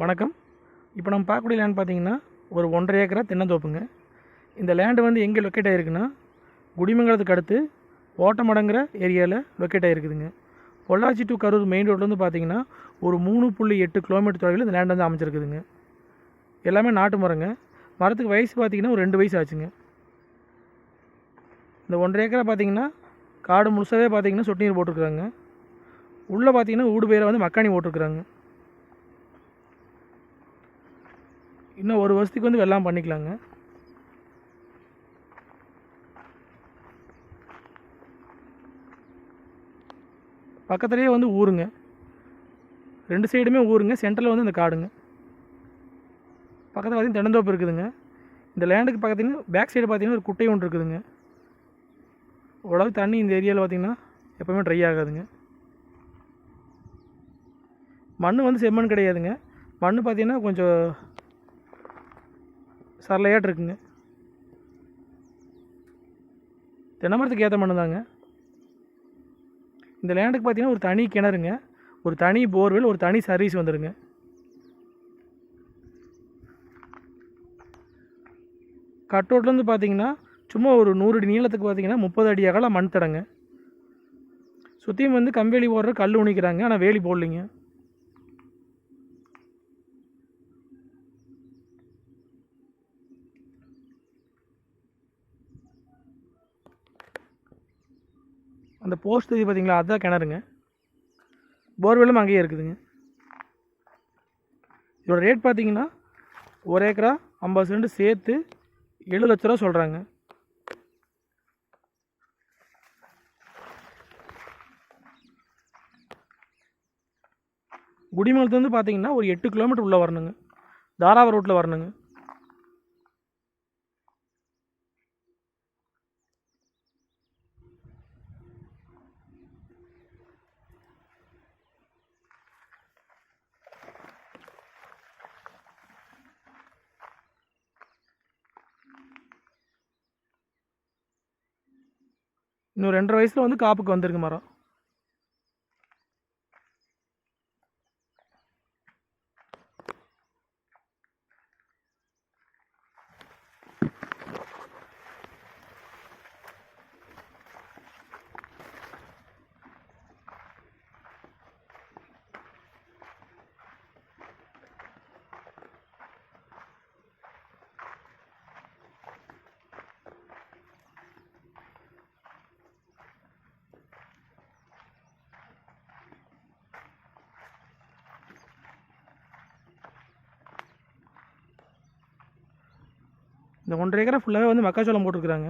வணக்கம். இப்போ நம்ம பார்க்கக்கூடிய லேண்ட் பார்த்தீங்கன்னா ஒரு ஒன்றரை ஏக்கரா தென்னந்தோப்புங்க. இந்த லேண்டு வந்து எங்கே லொக்கேட் ஆகிருக்குன்னா குடிமங்கலத்துக்கு அடுத்து ஓட்டமடங்கிற ஏரியாவில் லொக்கேட் ஆகிருக்குதுங்க பொள்ளாச்சி டு கரூர் மெயின் ரோட்லேருந்து பார்த்தீங்கன்னா ஒரு மூணு புள்ளி எட்டு கிலோமீட்டர் தொலைவில் இந்த லேண்ட் வந்து அமைச்சிருக்குதுங்க எல்லாமே நாட்டு மரங்க. மரத்துக்கு வயசு பார்த்தீங்கன்னா ஒரு ரெண்டு வயசு ஆச்சுங்க. இந்த ஒன்றரை ஏக்கரா பார்த்தீங்கன்னா காடு முழுசாவே பார்த்தீங்கன்னா சொட்டு நீர் போட்டிருக்குறாங்க. உள்ளே பார்த்தீங்கன்னா ஊடு பயிரை வந்து மக்காணி போட்டிருக்குறாங்க. இன்னும் ஒரு வருஷத்துக்கு வந்து வெள்ளாம் பண்ணிக்கலாங்க. பக்கத்துலேயே வந்து ஊருங்க. ரெண்டு சைடுமே ஊருங்க. சென்டரில் வந்து இந்த காடுங்க. பக்கத்தில் பார்த்தீங்கன்னா தென்னந்தோப்பு இருக்குதுங்க. இந்த லேண்டுக்கு பக்கத்துலேயும் பேக் சைடு பார்த்தீங்கன்னா ஒரு குட்டை ஒன்று இருக்குதுங்க. ஓரளவு தண்ணி இந்த ஏரியாவில் பார்த்திங்கன்னா எப்போவுமே ட்ரை ஆகாதுங்க. மண் வந்து செம்மண் கிடையாதுங்க. மண் பார்த்திங்கன்னா கொஞ்சம் சரளையாட்டு இருக்குங்க தென்னமரத்துக்கு ஏற்ற மண்ணு தாங்க இந்த லேண்டுக்கு பார்த்தீங்கன்னா ஒரு தனி கிணறுங்க. ஒரு தனி போர்வெல் ஒரு தனி சர்வீஸ் வந்துடுங்க கட்டோட்லேருந்து பார்த்தீங்கன்னா சும்மா ஒரு நூறு அடி நீளத்துக்கு பார்த்தீங்கன்னா முப்பது அடி அகலம் மண் தடங்க. சுற்றியும் வந்து கம்பேலி போடுற கல் உணிக்கிறாங்க. ஆனால் வேலி போடலிங்க. அந்த போஸ்ட் இது பார்த்தீங்களா அதுதான் கிணறுங்க. போர்வெல்லும் அங்கேயே இருக்குதுங்க. இதோட ரேட் பார்த்தீங்கன்னா ஒரு ஏக்கரா ஐம்பது சென்ட் சேர்த்து ஏழு லட்ச ரூபா சொல்கிறாங்க குடிமலத்துலேருந்து பார்த்தீங்கன்னா ஒரு எட்டு கிலோமீட்டர் உள்ளே வரணுங்க. தாராவ ரோட்டில் வரணுங்க. இன்னும் ரெண்டரை வயசில் வந்து காப்புக்கு வந்துருங்க மரம். இந்த ஒன்றரை ஏக்கரை ஃபுல்லாகவே வந்து மக்காச்சோளம் போட்டிருக்கிறாங்க.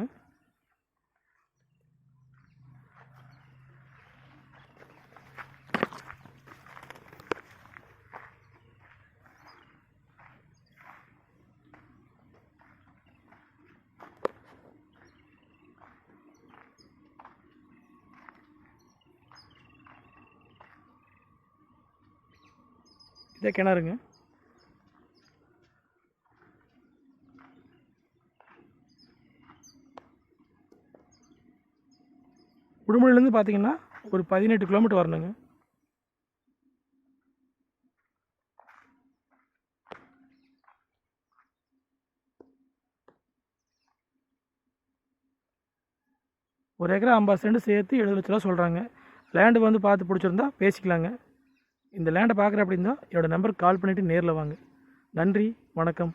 இதே கிணறுங்க. உடுமலையிலேருந்து பார்த்தீங்கன்னா ஒரு பதினெட்டு கிலோமீட்டர் வரணுங்க. ஒரு ஏக்கரா ஐம்பது சென்ட் சேர்த்து எழுபது லட்ச ரூபா சொல்கிறாங்க லேண்டு வந்து பார்த்து பிடிச்சிருந்தா பேசிக்கலாங்க. இந்த லேண்டை பார்க்குற அப்படின்னா என்னோடய நம்பருக்கு கால் பண்ணிவிட்டு நேரில் வாங்க. நன்றி வணக்கம்.